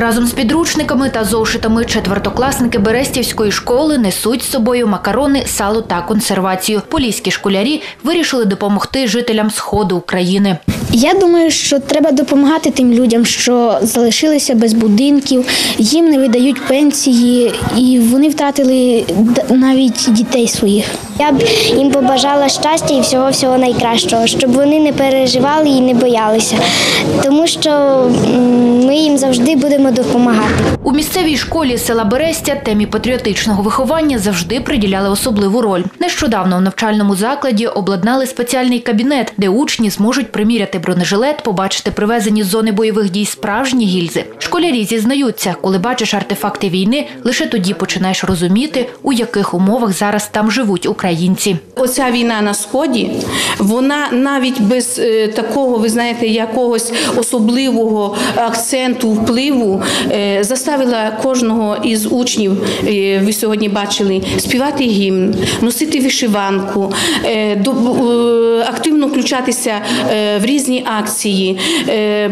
Разом з підручниками та зошитами четвертокласники Берестівської школи несуть з собою макарони, сало та консервацію. Поліські школярі вирішили допомогти жителям сходу України. Я думаю, що треба допомагати тим людям, що залишилися без будинків, їм не видають пенсії, і вони втратили навіть дітей своїх. Я б їм побажала щастя і всього всього найкращого, щоб вони не переживали і не боялися, тому що ми їм завжди будемо допомагати. У місцевій школі села Берестя темі патріотичного виховання завжди приділяли особливу роль. Нещодавно у навчальному закладі обладнали спеціальний кабінет, де учні зможуть приміряти бронежилет, побачити привезені з зони бойових дій справжні гільзи. Школярі зізнаються, коли бачиш артефакти війни, лише тоді починаєш розуміти, у яких умовах зараз там живуть українці. Оця війна на сході, вона навіть без е, такого, ви знаєте, якогось особливого акценту впливу е, заставила кожного із учнів, е, ви сьогодні бачили, співати гімн, носити вишиванку, активно включатися в різні акції,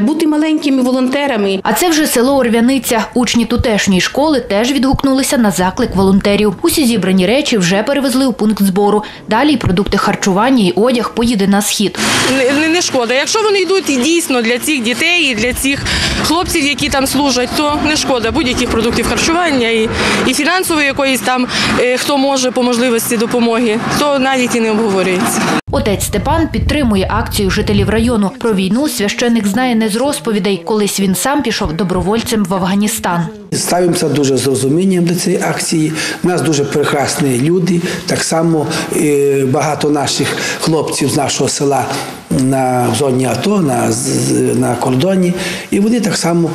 бути маленькими волонтерами. А це вже село Орвяниця. Учні тутешньої школи теж відгукнулися на заклик волонтерів. Усі зібрані речі вже перевезли у пункт збору. Далі продукти харчування і одяг поїде на схід. не, не, не шкода. Якщо вони йдуть дійсно для цих дітей і для цих хлопців, які там служать, то не шкода будь-яких продуктів харчування і, і фінансової якоїсь там, е, хто може по можливості допомоги, то навіть і не обговорюється. Отець Степан підтримує акцію жителів району. Про війну священик знає не з розповідей. Колись він сам пішов добровольцем в Афганістан. Ставимося дуже з розумінням до цієї акції. У нас дуже прекрасні люди. Так само багато наших хлопців з нашого села на зоні АТО, на, на кордоні. І вони так само.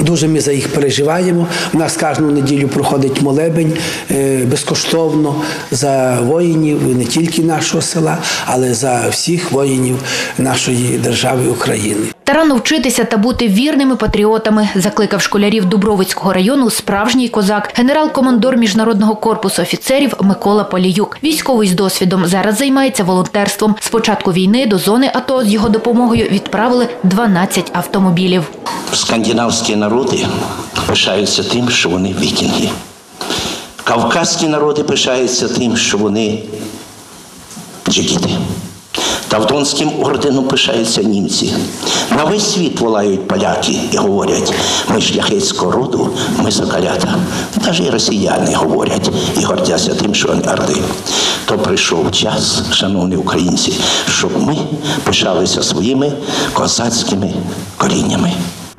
Дуже ми за їх переживаємо. У нас кожну неділю проходить молебень е, безкоштовно за воїнів не тільки нашого села, але за всіх воїнів нашої держави України. Та рано вчитися та бути вірними патріотами, закликав школярів Дубровицького району справжній козак, генерал-командор міжнародного корпусу офіцерів Микола Поліюк. Військовий з досвідом зараз займається волонтерством. З початку війни до зони АТО з його допомогою відправили 12 автомобілів. Скандинавські народи пишаються тим, що вони вікінги. Кавказькі народи пишаються тим, що вони джигіти. Тавтонським орденом пишаються німці. На весь світ волають поляки і говорять, ми шляхетського роду, ми закалята. Навіть і росіяни говорять і гордяться тим, що вони орди. То прийшов час, шановні українці, щоб ми пишалися своїми козацькими коріннями.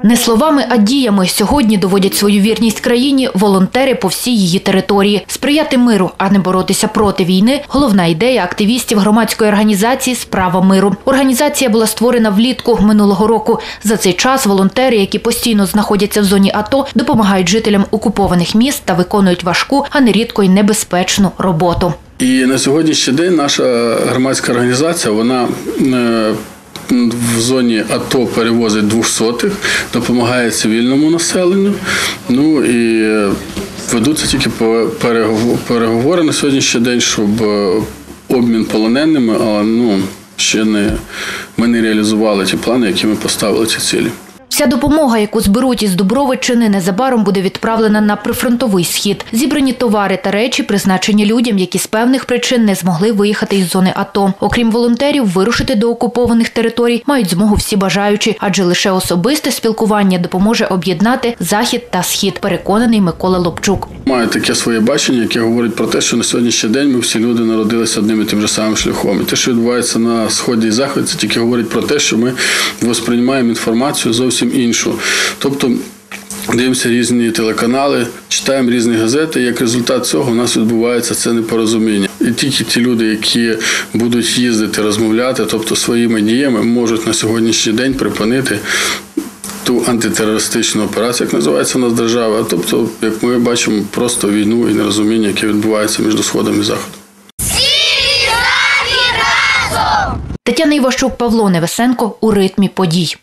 Не словами, а діями сьогодні доводять свою вірність країні волонтери по всій її території. Сприяти миру, а не боротися проти війни головна ідея активістів громадської організації Справа миру. Організація була створена влітку минулого року. За цей час волонтери, які постійно знаходяться в зоні АТО, допомагають жителям окупованих міст та виконують важку, а нерідко й небезпечну роботу. І на сьогоднішній день наша громадська організація вона е, в зоні АТО перевозить двохсотих, допомагає цивільному населенню. Ну і е, ведуться тільки переговори на сьогоднішній день, щоб е, обмін полоненими, але ну ще не ми не реалізували ті плани, які ми поставили ці цілі. Вся допомога, яку зберуть із Дубровичини, незабаром буде відправлена на прифронтовий схід. Зібрані товари та речі призначені людям, які з певних причин не змогли виїхати із зони АТО. Окрім волонтерів, вирушити до окупованих територій мають змогу всі бажаючі, адже лише особисте спілкування допоможе об'єднати захід та схід. Переконаний Микола Лобчук. Має таке своє бачення, яке говорить про те, що на сьогоднішній день ми всі люди народилися одним і тим же самим шляхом. І те, що відбувається на сході і заході, це тільки говорить про те, що ми восприймаємо інформацію зовсім іншу. Тобто. Дивимося різні телеканали, читаємо різні газети. і Як результат цього у нас відбувається це непорозуміння. І тільки ті люди, які будуть їздити, розмовляти, тобто своїми діями, можуть на сьогоднішній день припинити ту антитерористичну операцію, як називається у нас держава. Тобто, як ми бачимо, просто війну і нерозуміння, яке відбувається між сходом і заходом. Тетяна Іващук, Павло Невесенко у ритмі подій.